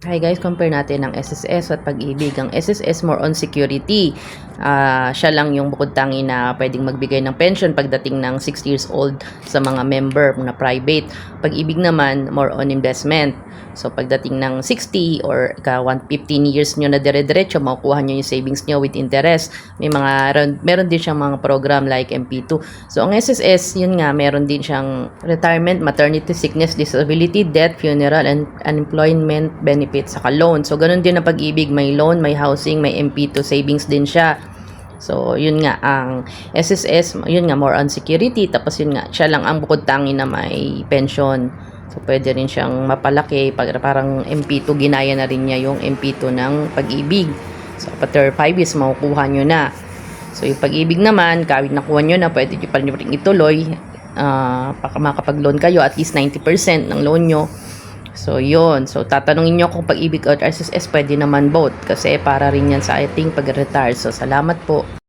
Hi guys, compare natin ang SSS at pag-ibig. Ang SSS more on security. Ah, siya lang yung bukod tangi na pwedeng magbigay ng pension pagdating ng 60 years old sa mga member na private. Pag-ibig naman, more on investment. So pagdating ng 60 or ka 115 years nyo na dire-diretso, makukuha nyo yung savings nyo with interest. May mga, meron din siyang mga program like MP2. So ang SSS, yun nga, meron din siyang retirement, maternity, sickness, disability, death, funeral, and unemployment benefits, saka loan. So ganun din ang pag-ibig, may loan, may housing, may MP2 savings din siya. So, yun nga, ang SSS, yun nga, more on security. Tapos yun nga, siya lang ang bukod tangi na may pension. So, pwede rin siyang mapalaki. Parang MP2, ginaya na rin niya yung MP2 ng pag-ibig. So, after 5 years, makukuha nyo na. So, yung pag-ibig naman, kahit nakuha nyo na, pwede nyo pa rin ituloy. Uh, makapag-loan kayo, at least 90% ng loan nyo. So, yun. So, tatanungin nyo kung pag-ibig or SSS, pwede naman both. Kasi para rin yan sa ating pag-retire. So, salamat po.